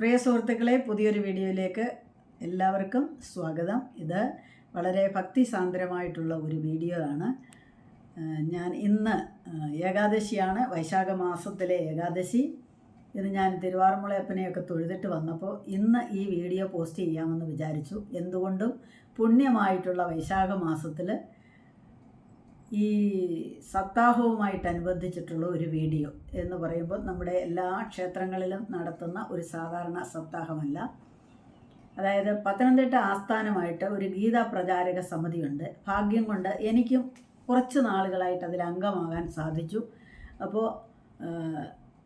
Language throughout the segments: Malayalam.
പ്രിയ സുഹൃത്തുക്കളെ പുതിയൊരു വീഡിയോയിലേക്ക് എല്ലാവർക്കും സ്വാഗതം. ഇത് വളരെ ഭക്തിസാന്ദ്രമായിട്ടുള്ള ഒരു വീഡിയോ ആണ് ഞാൻ ഇന്ന് ഏകാദശിയാണ്. വൈശാഖ മാസത്തിലെ ഏകാദശി. ഇന്ന് ഞാൻ തിരുവാറുമുളയപ്പനെയൊക്കെ തൊഴുതിട്ട് വന്നപ്പോൾ ഇന്ന് ഈ വീഡിയോ പോസ്റ്റ് ചെയ്യാമെന്ന് വിചാരിച്ചു. എന്തുകൊണ്ടും പുണ്യമായിട്ടുള്ള വൈശാഖ മാസത്തിൽ ഈ സപ്താഹവുമായിട്ട് അനുബന്ധിച്ചിട്ടുള്ള ഒരു വീഡിയോ എന്ന് പറയുമ്പോൾ നമ്മുടെ എല്ലാ ക്ഷേത്രങ്ങളിലും നടത്തുന്ന ഒരു സാധാരണ സപ്താഹമല്ല. അതായത് പത്തനംതിട്ട ആസ്ഥാനമായിട്ട് ഒരു ഗീതാ പ്രചാരക സമിതിയുണ്ട്. ഭാഗ്യം കൊണ്ട് എനിക്കും കുറച്ച് നാളുകളായിട്ട് അതിൽ അംഗമാകാൻ സാധിച്ചു. അപ്പോൾ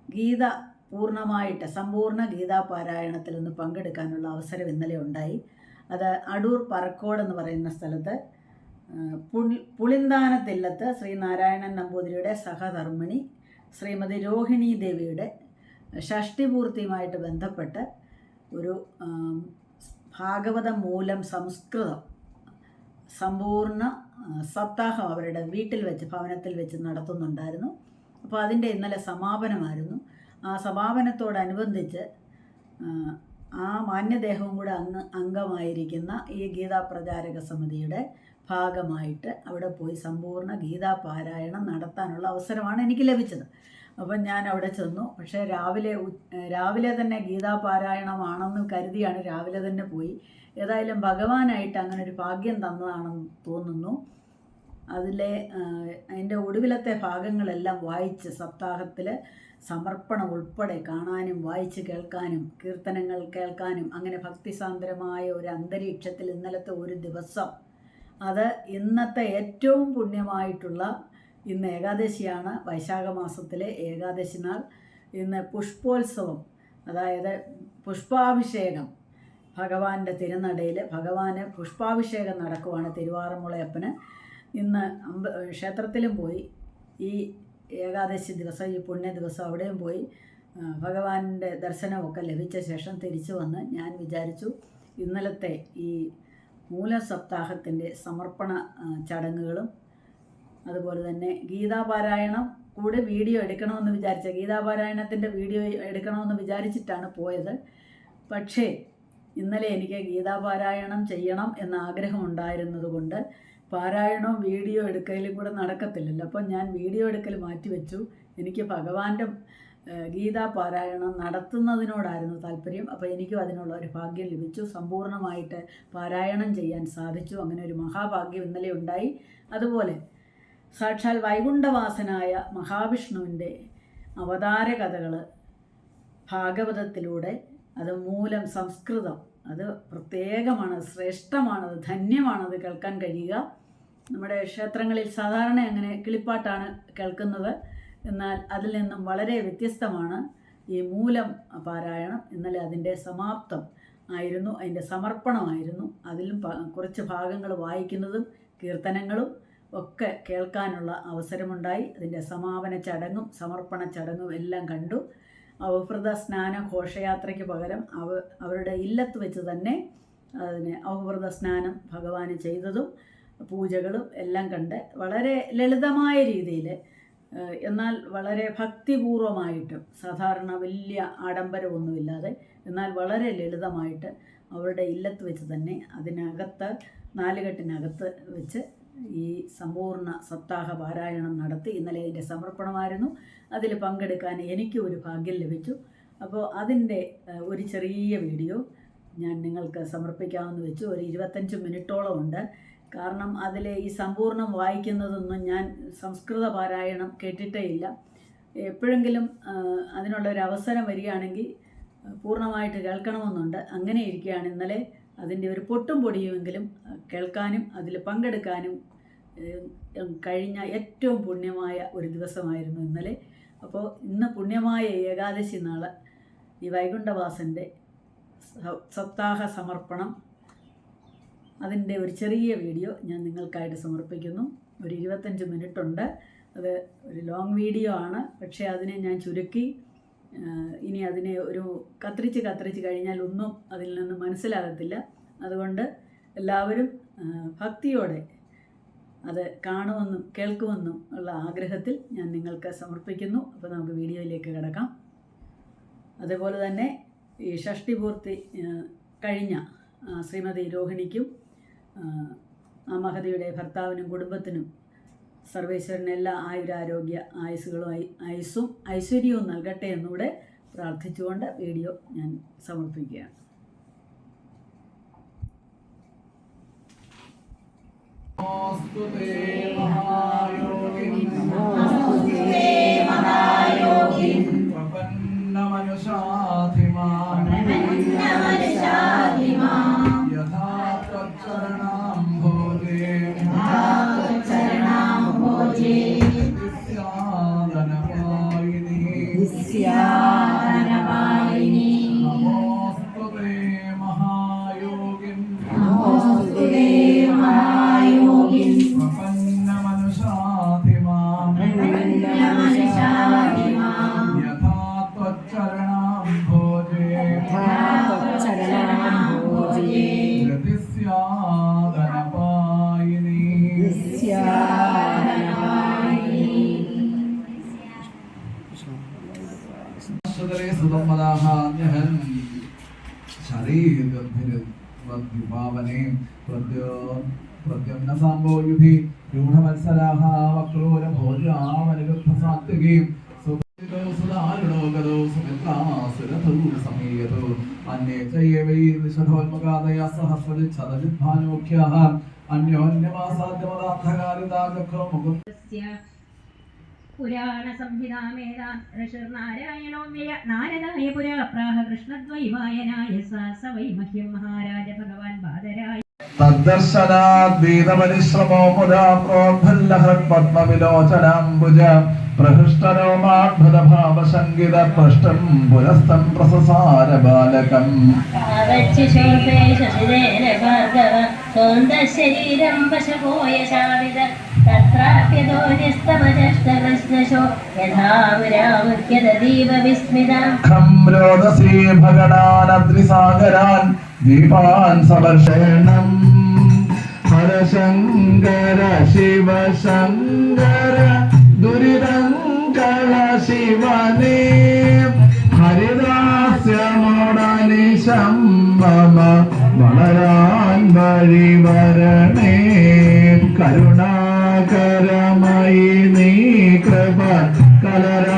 ഗീത പൂർണമായിട്ട് സമ്പൂർണ ഗീതാ പാരായണത്തിൽ ഒന്ന് പങ്കെടുക്കാനുള്ള അവസരം ഇന്നലെ ഉണ്ടായി. അത് അടൂർ പറക്കോട് എന്ന് പറയുന്ന സ്ഥലത്ത് പുളിന്താനത്തില്ലത്ത് ശ്രീനാരായണൻ നമ്പൂതിരിയുടെ സഹധർമ്മിണി ശ്രീമതി രോഹിണി ദേവിയുടെ ഷഷ്ടിപൂർത്തിയുമായിട്ട് ബന്ധപ്പെട്ട് ഒരു ഭാഗവത മൂലം സംസ്കൃതം സമ്പൂർണ സപ്താഹം അവരുടെ വീട്ടിൽ വെച്ച് ഭവനത്തിൽ വെച്ച് നടത്തുന്നുണ്ടായിരുന്നു. അപ്പോൾ അതിന്റെ ഇന്നലെ സമാപനമായിരുന്നു. ആ സമാപനത്തോടനുബന്ധിച്ച് ആ, മാന്യദേഹവും കൂടെ അംഗ അംഗമായിരിക്കുന്ന ഈ ഗീതാ പ്രചാരക സമിതിയുടെ ഭാഗമായിട്ട് അവിടെ പോയി സമ്പൂർണ ഗീതാ പാരായണം നടത്താനുള്ള അവസരമാണ് എനിക്ക് ലഭിച്ചത്. അപ്പം ഞാൻ അവിടെ ചെന്നു. പക്ഷേ രാവിലെ രാവിലെ തന്നെ ഗീതാ പാരായണമാണെന്ന് കരുതിയാണ് രാവിലെ തന്നെ പോയി. ഏതായാലും ഭഗവാനായിട്ട് അങ്ങനെ ഒരു ഭാഗ്യം തന്നതാണെന്ന് തോന്നുന്നു. അതിലെ അതിന്റെ ഒടുവിലത്തെ ഭാഗങ്ങളെല്ലാം വായിച്ച് സപ്താഹത്തിൽ സമർപ്പണം ഉൾപ്പെടെ കാണാനും വായിച്ച് കേൾക്കാനും കീർത്തനങ്ങൾ കേൾക്കാനും അങ്ങനെ ഭക്തിസാന്ദ്രമായ ഒരു അന്തരീക്ഷത്തിൽ ഇന്നലത്തെ ഒരു ദിവസം അത് ഇന്നത്തെ ഏറ്റവും പുണ്യമായിട്ടുള്ള ഇന്ന് ഏകാദശിയാണ്. വൈശാഖ മാസത്തിലെ ഏകാദശി നാൾ. ഇന്ന് പുഷ്പോത്സവം അതായത് പുഷ്പാഭിഷേകം. ഭഗവാന്റെ തിരുനടയിൽ ഭഗവാന് പുഷ്പാഭിഷേകം നടക്കുവാണ് തിരുവാറന്മുളയപ്പന്. ഇന്ന് അമ്പ ക്ഷേത്രത്തിലും പോയി. ഈ ഏകാദശി ദിവസം ഈ പുണ്യ ദിവസം അവിടെയും പോയി. ഭഗവാന്റെ ദർശനമൊക്കെ ലഭിച്ച ശേഷം തിരിച്ചു വന്ന് ഞാൻ വിചാരിച്ചു ഇന്നലത്തെ ഈ മൂലസപ്താഹത്തിന്റെ സമർപ്പണ ചടങ്ങുകളും അതുപോലെ തന്നെ ഗീതാപാരായണം കൂടെ വീഡിയോ എടുക്കണമെന്ന് വിചാരിച്ച ഗീതാപാരായണത്തിന്റെ വീഡിയോ എടുക്കണമെന്ന് വിചാരിച്ചിട്ടാണ് പോയത്. പക്ഷേ ഇന്നലെ എനിക്ക് ഗീതാപാരായണം ചെയ്യണം എന്ന ആഗ്രഹം ഉണ്ടായിരുന്നതുകൊണ്ട് പാരായണവും വീഡിയോ എടുക്കലും കൂടെ നടക്കത്തില്ലല്ലോ. അപ്പം ഞാൻ വീഡിയോ എടുക്കൽ മാറ്റിവെച്ചു. എനിക്ക് ഭഗവാന്റെ ഗീതാ പാരായണം നടത്തുന്നതിനോടായിരുന്നു താല്പര്യം. അപ്പോൾ എനിക്കും അതിനുള്ള ഒരു ഭാഗ്യം ലഭിച്ചു. സമ്പൂർണമായിട്ട് പാരായണം ചെയ്യാൻ സാധിച്ചു. അങ്ങനെ ഒരു മഹാഭാഗ്യം ഇന്നലെ ഉണ്ടായി. അതുപോലെ സാക്ഷാൽ വൈകുണ്ഠവാസനായ മഹാവിഷ്ണുവിന്റെ അവതാര കഥകൾ ഭാഗവതത്തിലൂടെ അത് മൂലം സംസ്കൃതം. അത് പ്രത്യേകമാണ് ശ്രേഷ്ഠമാണത് ധന്യമാണത് കേൾക്കാൻ കഴിയുക. നമ്മുടെ ക്ഷേത്രങ്ങളിൽ സാധാരണ അങ്ങനെ കിളിപ്പാട്ടാണ് കേൾക്കുന്നത്. എന്നാൽ അതിൽ നിന്നും വളരെ വ്യത്യസ്തമാണ് ഈ മൂലം പാരായണം. ഇന്നലെ അതിന്റെ സമാപ്തം ആയിരുന്നു അതിന്റെ സമർപ്പണമായിരുന്നു. അതിലും കുറച്ച് ഭാഗങ്ങൾ വായിക്കുന്നതും കീർത്തനങ്ങളും ഒക്കെ കേൾക്കാനുള്ള അവസരമുണ്ടായി. അതിന്റെ സമാപന ചടങ്ങും സമർപ്പണ ചടങ്ങും എല്ലാം കണ്ടു. അവഭൃത സ്നാന ഘോഷയാത്രയ്ക്ക് പകരം അവ അവരുടെ ഇല്ലത്ത് വെച്ച് തന്നെ അതിന് അവഭൃത സ്നാനം ഭഗവാന് ചെയ്തതും പൂജകളും എല്ലാം കണ്ട് വളരെ ലളിതമായ രീതിയിൽ എന്നാൽ വളരെ ഭക്തിപൂർവമായിട്ട് സാധാരണ വലിയ ആഡംബരമൊന്നുമില്ലാതെ എന്നാൽ വളരെ ലളിതമായിട്ട് അവരുടെ ഇല്ലത്ത് വെച്ച് തന്നെ അതിനകത്ത് നാലുകെട്ടിനകത്ത് വെച്ച് ഈ സമ്പൂർണ സപ്താഹ പാരായണം നടത്തി ഇന്നലെ ഇതിന്റെ സമർപ്പണമായിരുന്നു. അതിൽ പങ്കെടുക്കാൻ എനിക്ക് ഒരു ഭാഗ്യം ലഭിച്ചു. അപ്പോൾ അതിന്റെ ഒരു ചെറിയ വീഡിയോ ഞാൻ നിങ്ങൾക്ക് സമർപ്പിക്കാമെന്ന് വെച്ചു. ഒരു ഇരുപത്തഞ്ച് മിനിറ്റോളം ഉണ്ട്. കാരണം അതിലെ ഈ സമ്പൂർണം വായിക്കുന്നതൊന്നും ഞാൻ സംസ്കൃത പാരായണം കേട്ടിട്ടേ ഇല്ല എപ്പോഴെങ്കിലും അതിനുള്ള ഒരു അവസരം വരികയാണെങ്കിൽ പൂർണമായിട്ട് കേൾക്കണമെന്നുണ്ട്. അങ്ങനെ ഇരിക്കുകയാണ് ഇന്നലെ അതിന്റെ ഒരു പൊട്ടും പൊടിയുമെങ്കിലും കേൾക്കാനും അതിൽ പങ്കെടുക്കാനും കഴിഞ്ഞ ഏറ്റവും പുണ്യമായ ഒരു ദിവസമായിരുന്നു ഇന്നലെ. അപ്പോൾ ഇന്ന് പുണ്യമായ ഏകാദശി നാൾ ഈ വൈകുണ്ഠവാസന്റെ സപ്താഹ സമർപ്പണം അതിന്റെ ഒരു ചെറിയ വീഡിയോ ഞാൻ നിങ്ങൾക്കായിട്ട് സമർപ്പിക്കുന്നു. ഒരു ഇരുപത്തഞ്ച് മിനിറ്റ് ഉണ്ട് അത് ഒരു ലോങ് വീഡിയോ ആണ്. പക്ഷേ അതിനെ ഞാൻ ചുരുക്കി ഇനി അതിനെ ഒരു കത്തിരിച്ച് കത്തിരിച്ച് കഴിഞ്ഞാൽ ഒന്നും അതിൽ നിന്ന് മനസ്സിലാകത്തില്ല. അതുകൊണ്ട് എല്ലാവരും ഭക്തിയോടെ അത് കാണുമെന്നും കേൾക്കുമെന്നും ഉള്ള ആഗ്രഹത്തിൽ ഞാൻ നിങ്ങൾക്ക് സമർപ്പിക്കുന്നു. അപ്പോൾ നമുക്ക് വീഡിയോയിലേക്ക് കിടക്കാം. അതുപോലെ തന്നെ ഈ ഷഷ്ടിപൂർത്തി കഴിഞ്ഞ ശ്രീമതി രോഹിണിക്കും ആ, മഹതയുടെ ഭർത്താവിനും കുടുംബത്തിനും സർവേശ്വരൻ എല്ലാ ആയുരാരോഗ്യ ആയുസ്സുകളും ആയുസ്സും ഐശ്വര്യവും നൽകട്ടെ എന്നുകൂടെ പ്രാർത്ഥിച്ചുകൊണ്ട് വീഡിയോ ഞാൻ സമർപ്പിക്കുകയാണ്. ഓസ്തുതേ മഹായോഗിൻ പ്രദ്യുമ്ന സാംബോയുധി രൂഢമത്സരാഹ വക്രൂര ഭോജാമനിരുദ്ധസാത്വികീം സുഖിതോ സുധാരുണോ ഗതോ സുമിത്രാസുരഥോ സമീയതോ അന്യേ ചൈവൈ നിഷധോന്മഗാദയ സഹസ്രജിച്ഛതജിദ്ഭാനോഖ്യാഃ അന്യോന്യമാസാദ്യമദാർത്ഥകാരിതാചക്രോ മുകുന്ദ പുരാണ സംഹിതാമേതാ ഋഷിർനാരായണോ വ്യയ നാരദായ പുരാ പ്രാഹ കൃഷ്ണദ്വൈവായനായ സ സ വൈ മഹ്യം മഹാരാജ ഭഗവാൻ ബാദരായ തദ്ദർശനാദ്വീതപരിശ്രമോ മുരാ പ്രോദ്ധല്ലഹത് പത്മവിലോചനാംബുജ പ്രഹൃഷ്ടരോമാദ്ഭുതഭാവസംഗീത പൃഷ്ടം പുരസ്തം പ്രസസാര ബാലകം സ്വന്തശരീരം വശപോയ ശാവിത തത്രാപ്യതോര്യസ്തമജഷ്ടകൃഷ്ണശോ ശിവ ഖം രോദസീ ഭഗണാനദ്രിസാഗരാൻ ദീപാൻ സമർഷണം. ഹരശങ്കര ശിവശങ്കര ദുരിതങ്കള ശിവനേ. ഹരിദാസ്യമോടനി മമ വളരാൻ വഴി വരണേ. കരുണാകരമയി നീ കൃപ കലരാതെ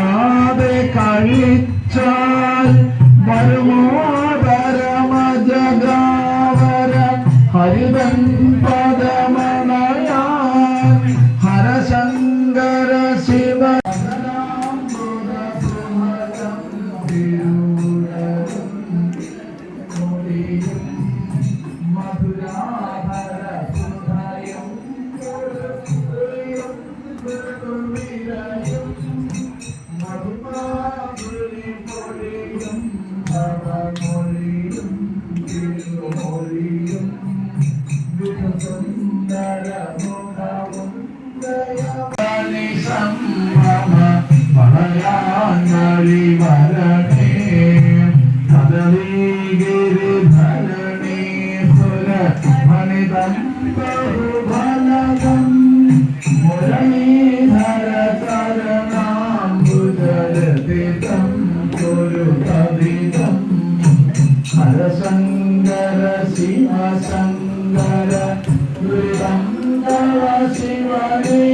ശിവനേ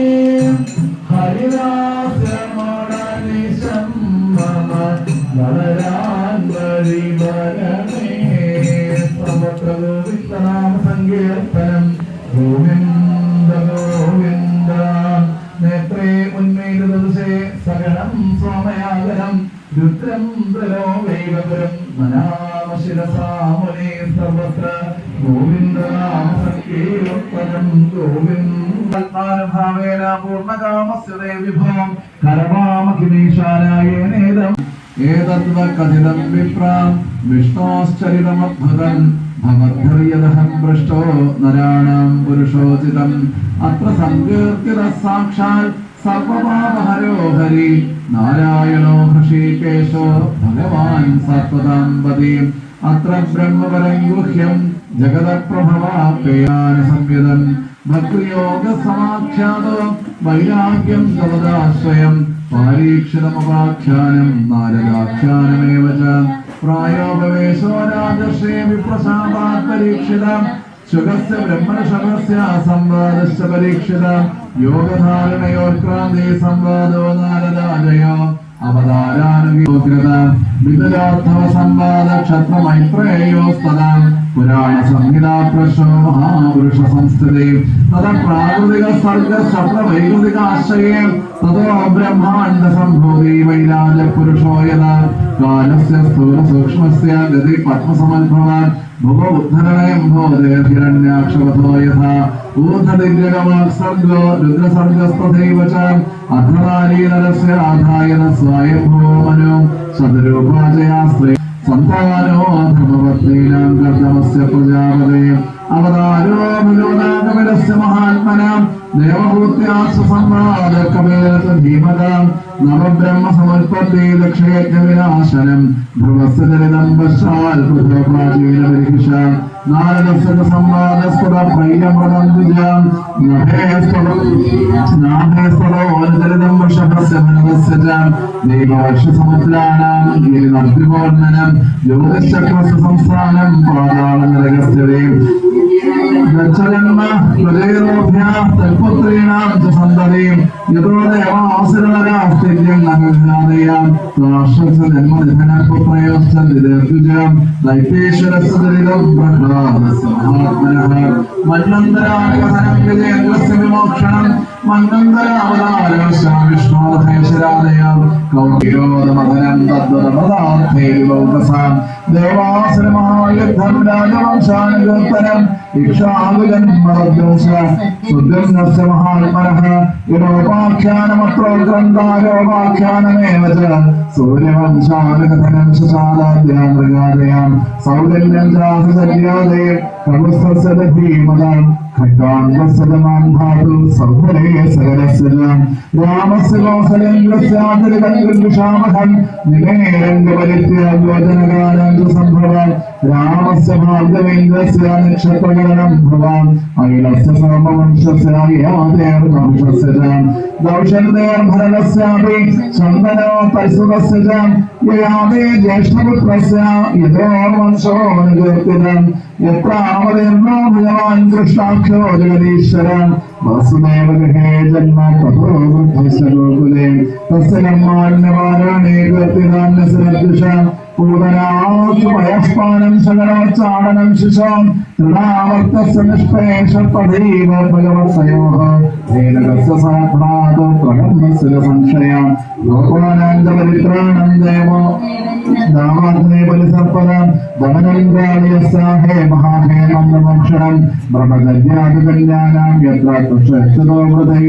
വിഭവം കരമാമഖിമീശാനായേനേദം ഏതദ്വകഥിതം വിപ്രാം വിഷ്ണോശ്ചരിതമദ്ഭുതം ഭവദ്ധര്യദഹം പൃഷ്ടോ നരാണാം പുരുഷോചിതം. അത്ര സങ്കീർത്തിത സാക്ഷാൽ സർവപാപഹരോ ഹരി നാരായണോ ഹൃഷീകേശോ ഭഗവാൻ സത്വതാംപതി അത്ര ബ്രഹ്മപരം ഗുഹ്യം ജഗതപ്രഭവാപ്യയാന സംവിധം ഭക്തിയോഗ സമാഖ്യാതോ വൈരാഗ്യം ഭവദാശ്രയം പാരീക്ഷിതമപാഖ്യാനം നാരദാഖ്യാനമേവ പ്രായോപവേശോ രാജശ്രീ വിപ്രശാപാത് പരീക്ഷിതം ശുഖസ്യ ബ്രഹ്മണശമസ്യ സംവാദശ്ച പരീക്ഷിത. യോഗധാരണയോർക്രാന്തി സംവാദോ നാരദാജയോ. അവതാരാനുകൃത വിദുരാർത്ഥവ സംവാദ ക്ഷത്ര മൈത്രേയോസ്തദാ പുരാണ സംഹിതാപ്രശോ തത ഗതി പത്മസമദ്ഭവാൻ ഭുവ ഉദ്ധരണയം ഭോദേ ഹിരണ്യാക്ഷവതോ യഥാ. ഊർധദിഗ്രഗമാസർഗോ രുദ്രസർഗസ്തഥൈവ ച അർദ്ധനാരീനരസ്യ ആധായന സ്വയംഭോ മനോ സദരൂപാചയാസ്ത്രേ സന്താനോ ധർമ്മപത്നീനാം കർത്തമസ്യ പ്രജാപതേ അവതാരോ മഹാത്മനാം ദേവഭൂത്യാസ്വ സംവാദ കമേലത ധീമതാം നവബ്രഹ്മ സമൽപ്പത്തി ലക്ഷയജ്ഞ വിനാശനം ധ്രുവസ്യ ചരിതം പശ്ചാൽ പ്രാചീന പരിഹിഷ നാരദസ്യ സംവാദസ്തുത പ്രൈരമൃതം ദ്വിജാം നഭേസ്തുത നാഭേസ്തുതോ അനുചരിതം വൃഷഭസ്യ മനവസ്യ ച ദൈവവർഷ സമുദ്രാണാം ഗിരിനർദ്ദിപോർണനം ജ്യോതിശ്ചക്രസ്യ സംസ്ഥാനം പാതാള നരകസ്ഥിതി ഗച്ഛജന്മ പ്രജയോഭ്യാ തൽപുത്രീണാം ച സന്തതിം യതോ ദേവാസുരനരാസ്തിജ്യം നഗാദയാം രാക്ഷസ ജന്മനിധന പുത്രയോശ്ച നിരർജുജാം ദൈത്യേശ്വരസ്യ ദരിതം പ്രഹ്ലാദസ്യ മഹാത്മനഃ മന്വന്തരാകഹനം വിജയേന്ദ്രസ്യ വിമോക്ഷണം മന്വന്തരാവതാരസ്യ വിഷ്ണോധേശ്വരാദയാം കൗരിയോദമധനം തദ്വതമതാർത്ഥേ വിലോകസാം ദേവാസുരമഹായുദ്ധം രാജവംശാനുകീർത്തനം ഇക്ഷാകുജന്മദ്വംശ സുദ്രംഗസ്യ മഹാത്മനഃ. യഥോപാഖ്യാനമത്രോ ഗ്രന്ഥാരോപാഖ്യാനമേവ ച. സൂര്യവംശാനുകഥനം ശശാലാദ്യാം മൃഗാദയാം. സംഭവാൻ രാമസ്യ ഭാഗവേന്ദ്രസ്യ നക്ഷത്രകരണം ഭവാൻ അഖിലസ്യ സർവവംശസ്യായാതേർദംശസ്യ ദൗഷന്തേർഭരണസ്യാപി ചന്ദനോ പരിസുതസ്യ യയാതേ ജ്യേഷ്ഠപുത്രസ്യ യഥോ വംശോ അനുകീർത്തിതം യത്രാമതേർണോ ഭഗവാൻ കൃഷ്ണാക്ഷ ക്ഷോജഗതീശ്വര വാസുദേവഗഹേ ജന്മ തപോബുദ്ധ സർവകുലേ തസ്യ കർമാണ്യ പാരാണേ കർത്തിനാന്യ പൂതനാസ്പാനം സകലാച്ചാടനം ശിശോം യത്ര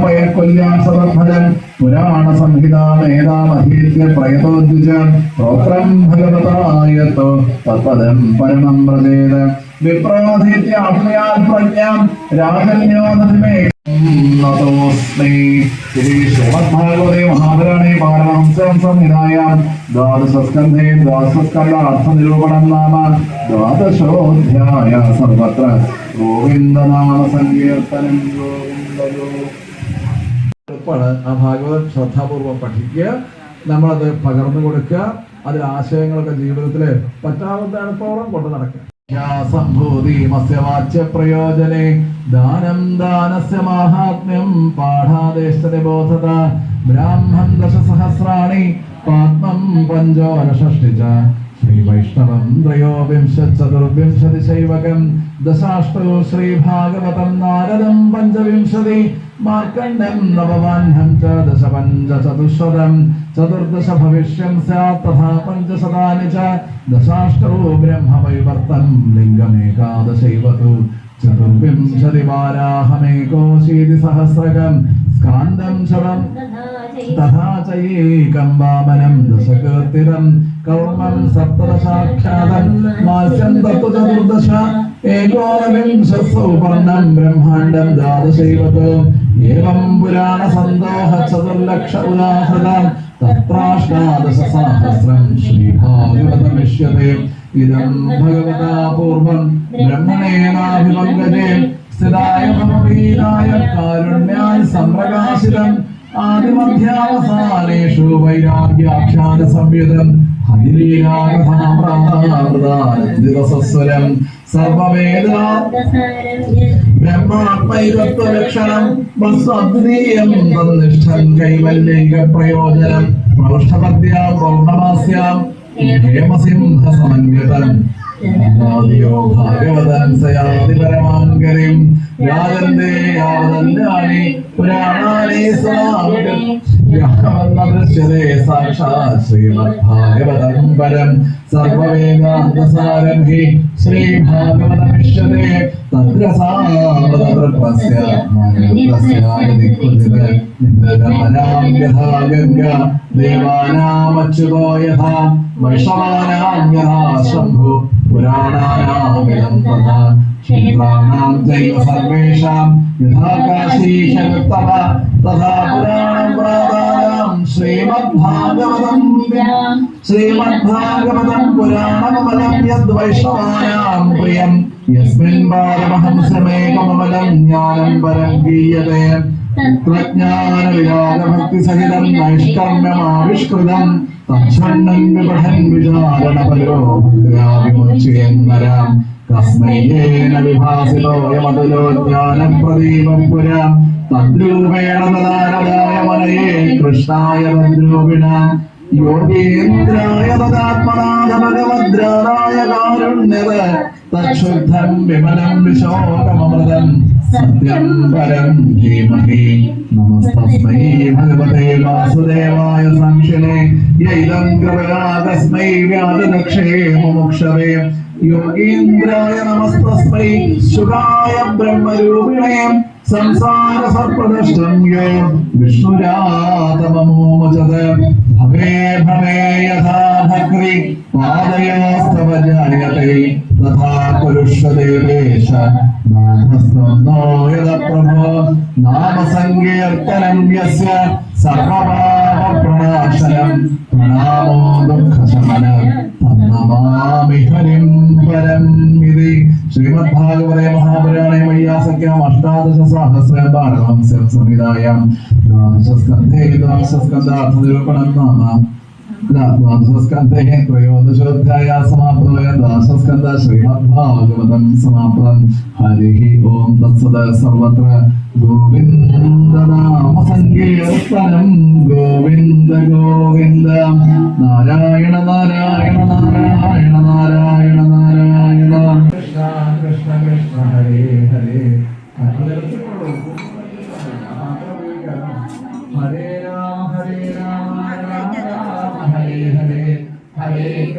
പയക്കുല്യാ സദർഭജൻ പുരാണ പ്രയതോദ്വിജം പ്രോത്രം ഭഗവതായത്തോ തത്പദം പരമം നതോസ്മി ശ്രീ മഹാപുരാണേ പാരമഹംസം സംഹിതായാം. ദ്വാദശസ്കന്ധേ ദ്വാദശസ്കന്ധാർത്ഥനിരൂപണം നാമ ദ്വാദശോധ്യായ സർവത്ര. ഗോവിന്ദനാമ സങ്കീർത്തനം ഗോവിന്ദയോ. എളുപ്പമാണ് ആ ഭാഗവതം ശ്രദ്ധാപൂർവം പഠിക്കുക. നമ്മളത് പകർന്നു കൊടുക്കുക. അതിൽ ആശയങ്ങളൊക്കെ ജീവിതത്തിൽ പറ്റാവുന്ന കൊണ്ടു നടക്കുക. പ്രയോജനെ. ദാനം ദാനസ്യ മാഹാത്മ്യം പാഠാദേശത്തെ ബ്രാഹ്മം ദശസഹസ്രാണി പാത്മം പഞ്ചോരഷ്ടിച്ച ശ്രീവൈഷ്ണവം ത്രയോവിംശചതുർവിംശതി ശൈവകം ദശാഷ്ടോ ശ്രീഭാഗവതം നാരദം പഞ്ചവിംശതി മാർക്കണ്ഡം നവവാഹ്നം ച ദശപഞ്ചചതുശ്ശതം ചതുർദശ ഭവിഷ്യം സ്യാत् തഥാ പഞ്ചശതാനി ച ദശാഷ്ടോ ബ്രഹ്മവൈവർത്തം ലിംഗമേകാദശൈവ തു സ്കാന്തം ശതം തഥാ ചൈകം വാമനം ദശകീർത്തിതം. കൗമം സപ്തദശാഖ്യാതം. മാസ്യം തത്തു ചതുർദശ ബ്രഹ്മാണ്ഡം ദ്വാദശൈവത്. ഏവം പുരാണ സന്തോഹ ചതുർലക്ഷ ഉദാഹൃതം. തത്രാഷ്ടാദശ സഹസ്രം ശ്രീഭാഗവതമിഷ്യത്തെ ഇതം ഭഗവതാ പൂർവം ബ്രഹ്മണേനാഭിമംഗജേ സ്ഥിതായ ഭവവീരായ കാരുണ്യായ സംപ്രകാശിതം ആദിമധ്യാവസാനേഷു വൈരാഗ്യാഖ്യാന സംയുതം. ഹൈലീലാകഥാമൃതാനന്ദിതസസ്വരം സർവവേദാ ബ്രഹ്മാത്മൈകത്വലക്ഷണം വസ്വദ്വീയം തന്നിഷ്ഠം കൈവല്യൈക പ്രയോജനം പൗഷ്ഠപദ്യാം പൗർണമാസ്യാം. ഹേമസിംഹ സമന്വിതം ഭാഗവതൻ സയാതി പരമാങ്കരിം രാജന്റെ യാവതന്യാനി പുരാണാനി സമാഗതേ. സാക്ഷാത് ശ്രീമദ്ഭാഗവതം പരം സർവവേദാന്തസാരം ഹി ശ്രീഭാഗവതമിഷ്യതേ തത്ര സാമതൃപ്രസ്യ മാനവപ്രസ്യാദിക്കുതിത് നിന്ദഗമനാം യഥാ ഗംഗ ദേവാനാമച്യുതോ യഥാ വൈഷവാനാം യഥാ ശംഭു. ശ്രീമദ്ഭാഗവതം ശ്രീമദ്ഭാഗവതം യദ് യദ്വൈഷ്ണവാനാം പ്രിയം. യസ്മിൻ പാരമഹംസമേകമമലം ജ്ഞാനം പരം ഗീയതേ. തത്വജ്ഞാന വിരാഗഭക്തി സഹിതം നൈഷ്കർമ്യമാവിഷ്കൃതം തച്ഛണ്ണൻ വിപഠൻ വിചാരണപരോ ഭക്തിയാവിമുച്യന്നരാം കസ്മയ്യേന വിഭാസിതോയമതുലോ ജ്ഞാനപ്രദീപം പുരാം. തദ്രൂപേണ തദാരദായ മനയേ കൃഷ്ണായ തദ്രൂപിണാം. യോഗീന്ദ്രായ തദാത്മനാഥ ഭഗവദ്രായ കാരുണ്യത. തക്ഷുദ്ധം വിമലം വിശോകമൃതം സത്യം പരം ധീമഹി. നമസ്തസ്മൈ ഭഗവതേ വാസുദേവായ സാക്ഷിണേ യൈതം കൃപയാ തസ്മൈ വ്യാജദക്ഷേ മുമുക്ഷവേ. യോഗീന്ദ്രായ നമസ്തസ്മൈ. ശുകായ ബ്രഹ്മരൂപിണേ. സംസാര സർപ്പദഷ്ടം യോ. വിഷ്ണുരാതമോചത് ഭവേ ഭവേ യഥാ ഭക്തി. പാദയോസ്തവ ജായത്തെ തഥാ പുരുഷദേവേശ. നാമസ്തോ യദ പ്രഭോ. നാമസങ്കീർത്തനം യസ്യ സർവപാപപ്രണാശനം പ്രണാമോ ദുഃഖശമനം. തന്നമാമി ഹരിം പരം ഇതി. ശ്രീമദ്ഭാഗവതേ മഹാപുരാണേ മയ്യാസഖ്യം അഷ്ടാദശ സഹസ്ര ബാലവംശം സംഹിതായാം ദാശസ്കന്ധാർത്ഥ നിരൂപണം നാമ. ദ്വാദശസ്കന്ധേ ത്രയോദശോധ്യായ സമാപ്തോയ ദ്വാദശസ്കന്ധ ശ്രീമദ്ഭാഗവതം സമാപ്തം ഹരിഃ. ഓം തത്സദ സർവത്ര ഗോവിന്ദനാമ സങ്കീർത്തനം ഗോവിന്ദ ഗോവിന്ദ നാരായണ നാരായണ നാരായണ നാരായണ നാരായണ കൃഷ്ണ കൃഷ്ണ കൃഷ്ണ ഹരേ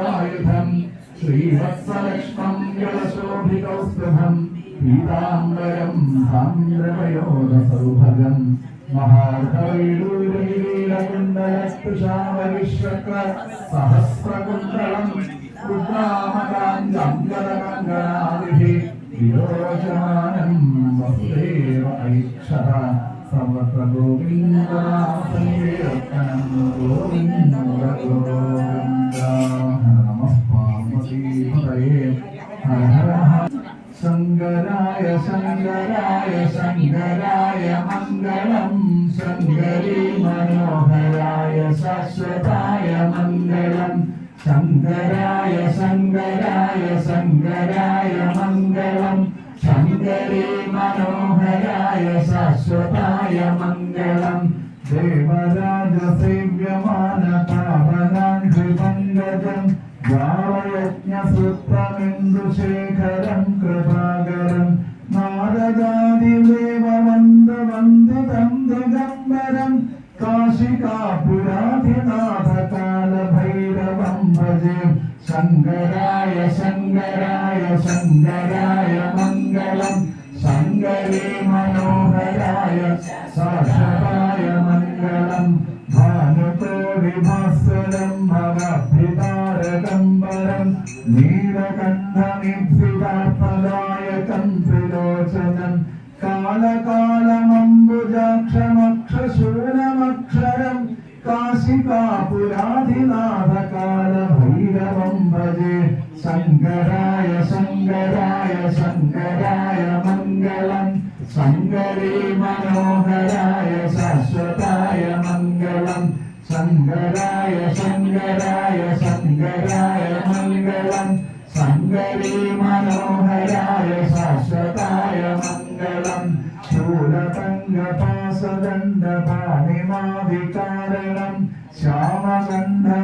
ശംഖഗദായുധായുധം ശ്രീവത്സലക്ഷ്മം ഗളശോഭികൗസ്തുഭം പീതാംബരം സാന്ദ്രമയോധസൗഭഗം മഹാകുണ്ടലസ്പൃശാമവിശ്വക്ര സഹസ്രകുണ്ടളം രുദ്രാമകാഞ്ചങ്കരകങ്കണാദിഭി വിരോചമാനം വസുദേവ ഐക്ഷത. ഗോവിന്ദനാമസങ്കീർത്തനം ഗോവിന്ദ ശങ്കരായ മംഗളം ശങ്കരീ മനോഹരായ മംഗളം ശങ്കരായ ശങ്കരായ ശങ്കരായ മംഗളം ശങ്കരീ മനോഹരായ ശാശ്വതായ മംഗളം. ദേവരാജ സേവ്യമാന പാവനാഘൃപങ്കജം യാവയജ്ഞസൂത്രമിന്ദുശേഖരം കൃപാകരം മനോഹരായ സാക്ഷരായ മംഗളം ഭാനുകോടി ഭാസ്വരം ഭവഭിതാരകംബരം നീലകണ്ഠനിഭ്യുതാഫലായകം ത്രിലോചനം കാലകാലമംബുജാക്ഷമക്ഷശൂലമക്ഷരം കാശികാപുരാധിനാഥകാല ഭൈരവം ഭജെ ശങ്കരായ ശങ്കരായ ശങ്കരായ മംഗളം മനോഹരായ ശാശ്വതായ മംഗളം. ശങ്കരായ ശങ്കരായ ശങ്കരായ മംഗളം. ശങ്കരേ മനോഹരായ ശാശ്വതായ മംഗളം. ശൂലതംഗപാസദണ്ഡപാണിമാതികാരണം. ശ്യാമഗന്ധമാതിദേവമക്ഷരം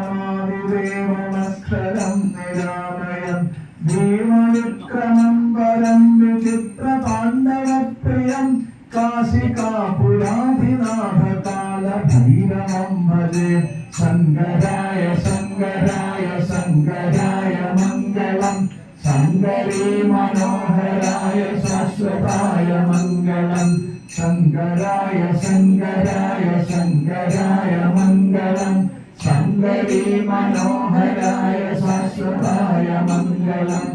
ശങ്കരേ മനോഹരായ ശാശ്വതായ മംഗളം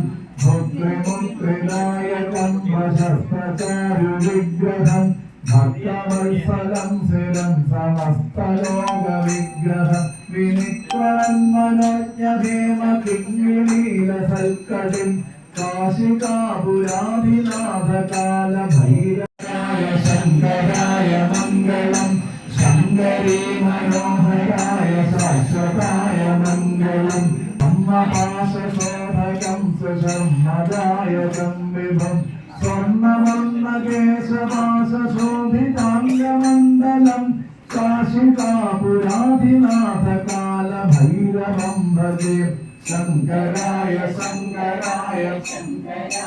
ഭുക്തിമുക്തിദായകം വശസ്ത്രചാരു വിഗ്രഹം ഭക്തവത്സലം സ്ഥിരം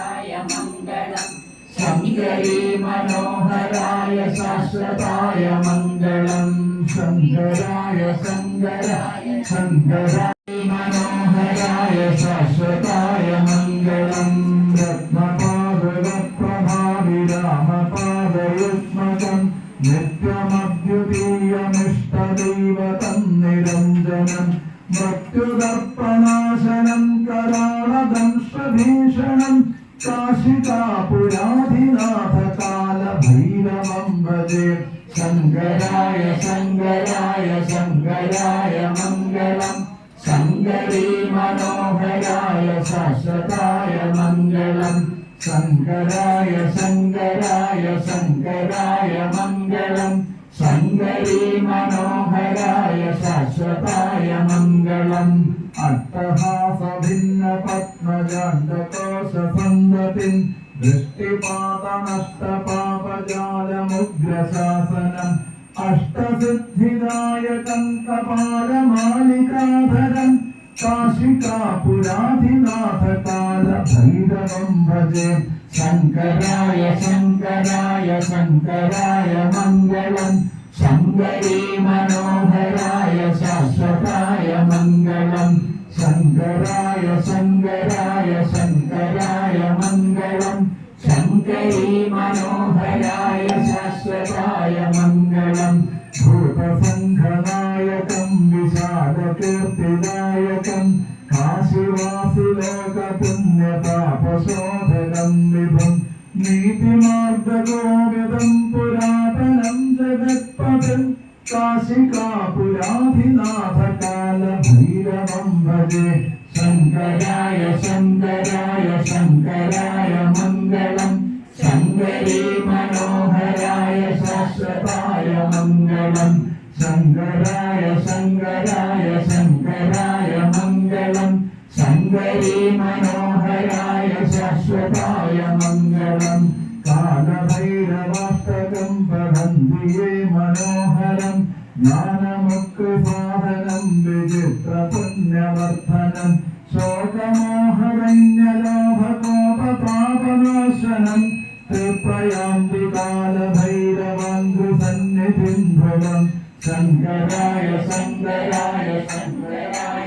ശങ്കരായ മംഗളം ശങ്കരേ മനോഹരായ ശാശ്വതായ മംഗളം ശങ്കരായ ശങ്കരായ ശങ്കരായ മനോഹരായ ശാശ്വതായ മംഗളം രത്നപാദപ്രഭാവിരാമപാദയുഗ്മകം നിത്യമദ്യുതീയമിഷ്ടദൈവതം നിരഞ്ജനം മൃത്യുദർപ്പനാശനം മനോഹരായ ശാശ്വതായ മംഗളം. ശങ്കരായ ശങ്കരായ ശങ്കരായ മംഗളം. ശങ്കരീ മനോഹരായ ശാശ്വതായ മംഗളം. അട്ടഹാസഭിന്ന പത്മജാണ്ടകോശ സന്തതിം കാശികാപുരാധിനാഥ കാല ഭൈരവം ഭജെ ശങ്കരായ ശങ്കരായ ശങ്കരായ മംഗളം. ശങ്കരീ മനോഹരായ ശാശ്വതായ മംഗളം. ശങ്കരായ ശങ്കരായ ശങ്കരായ മംഗളം. ഭൂതസംഘനായകം വിശാലകീർത്തിദായകം കാശിവാസിലോകപുണ്യതാപശോധനം വിഭം നീതിമാർഗോവിതം പുരാതനം ജഗത്പദം കാശികാപുരാധിനാഥകാലഭൈരവം ഭജേ ശങ്കരായ ശങ്കരായ ശങ്കരായ മംഗളം. ശങ്കരി മനോഹരായ ശാശ്വതായ മംഗളം ശങ്കരായ ശങ്കരായ ശങ്കരായ മംഗളം ശങ്കരി മനോഹരായ ശാശ്വതായ മംഗളം കാലഭൈരവാഷ്ടകം പടന്തിയേ മനോഹരം ജ്ഞാനമുക്ക് സാധനം വിചിത്ര പുണ്യവർദ്ധനം ശോകമോഹരണ്യലോഭകോപപാപനാശനം ശങ്കരായ ശങ്കരായ ശങ്കരായ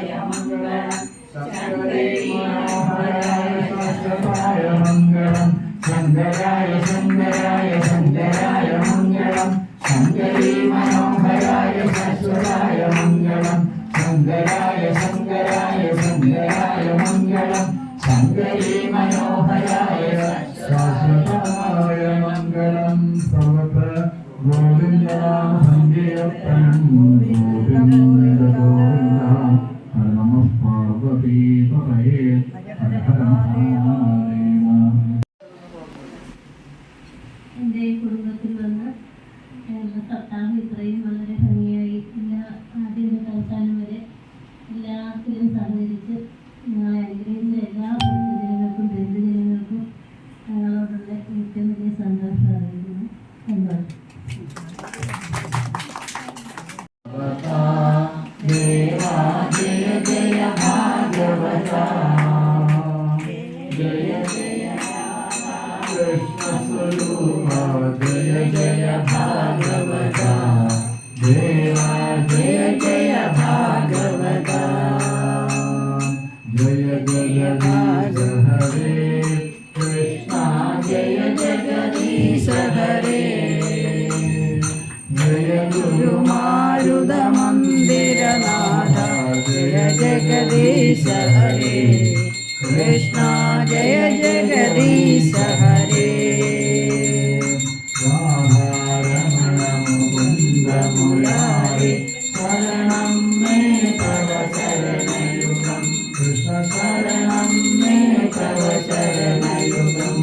ശരണം മേ തവ ശരണയുഗം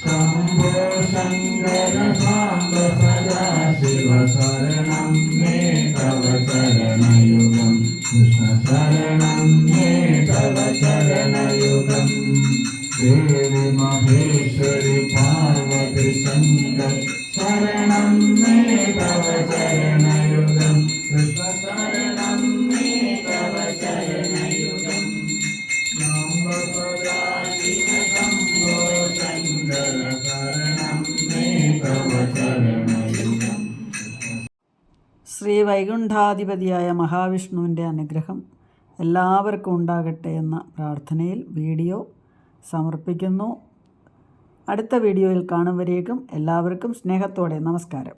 ശംഭോ ശങ്കര ശാംബ മഹാവിഷ്ണുവിന്റെ അനുഗ്രഹം എല്ലാവർക്കും ഉണ്ടാകട്ടെ എന്ന പ്രാർത്ഥനയിൽ വീഡിയോ സമർപ്പിക്കുന്നു. അടുത്ത വീഡിയോയിൽ കാണും വരേക്കും. എല്ലാവർക്കും സ്നേഹത്തോടെ നമസ്കാരം.